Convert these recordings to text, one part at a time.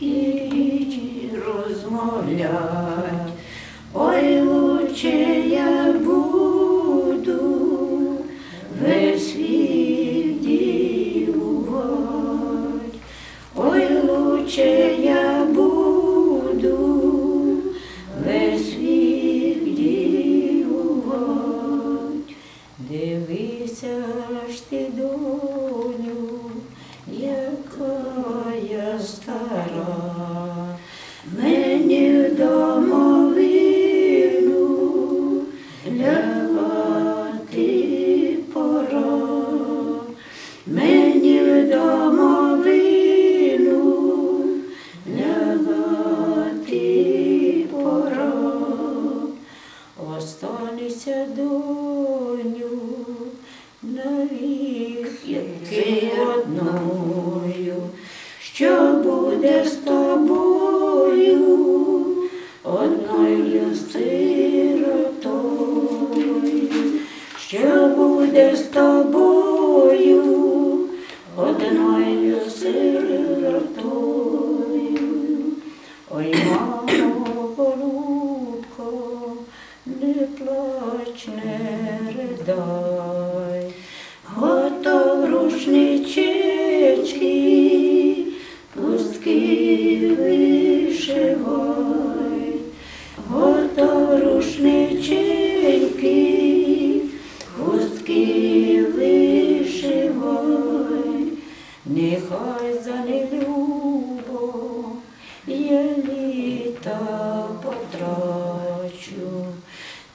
і розмовлять. Ой, лучше я буду дивувати. Ой, лучше буде з тобою, одною сиротою, що буде з тобою, одною сиротою. Ой, мамо, голубко, не плач, не ридай, нехай за нелюбом я літа потрачу,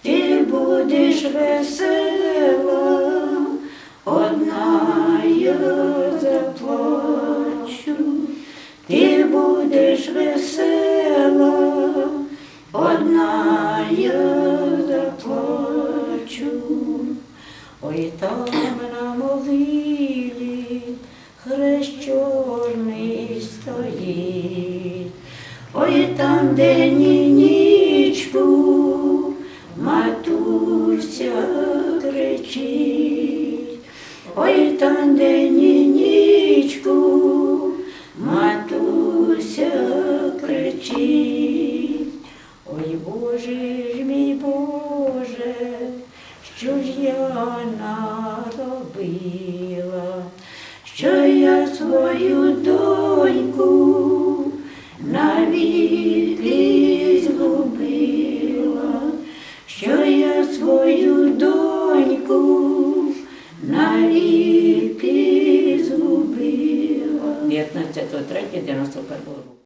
ти будеш весела, одна я заплачу, ти будеш весела, одна я заплачу. Ой, там стоїть, ой, там день і нічку матуся кричить, ой, там день і нічку матуся кричить, ой, Боже ж мій Боже, що ж я наробила, що я свою доньку навіки згубила, що я свою доньку навіки згубила. 19.03.91 року.